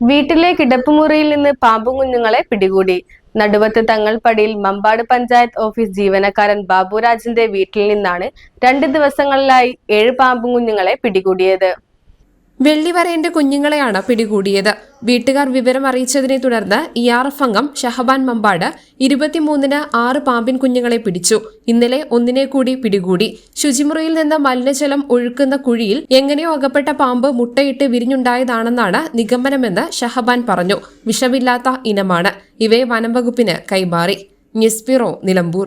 വീട്ടിലെ കിടപ്പുമുറിയിൽ നിന്ന് പാമ്പും കുഞ്ഞുങ്ങളെ പിടികൂടി. നടുവത്ത് തങ്ങൾപ്പടിയിൽ മമ്പാട് പഞ്ചായത്ത് ഓഫീസ് ജീവനക്കാരൻ ബാബുരാജിന്റെ വീട്ടിൽ നിന്നാണ് രണ്ട് ദിവസങ്ങളിലായി ഏഴ് പാമ്പും കുഞ്ഞുങ്ങളെ പിടികൂടിയത്. വെള്ളിവരയന്റെ കുഞ്ഞുങ്ങളെയാണ് പിടികൂടിയത്. വീട്ടുകാർ വിവരം അറിയിച്ചതിനെ തുടർന്ന് ഇ ആർ എഫ് അംഗം ഷഹബാൻ മമ്പാട് ഇരുപത്തിമൂന്നിന് ആറ് പാമ്പിൻ കുഞ്ഞുങ്ങളെ പിടിച്ചു. ഇന്നലെ ഒന്നിനെ കൂടി പിടികൂടി. ശുചിമുറിയിൽ നിന്ന് മലിനജലം ഒഴുക്കുന്ന കുഴിയിൽ എങ്ങനെയോ അകപ്പെട്ട പാമ്പ് മുട്ടയിട്ട് വിരിഞ്ഞുണ്ടായതാണെന്നാണ് നിഗമനമെന്ന് ഷഹബാൻ പറഞ്ഞു. വിഷമില്ലാത്ത ഇനമാണ്. ഇവയെ വനംവകുപ്പിന് കൈമാറി. News bureau Nilambur.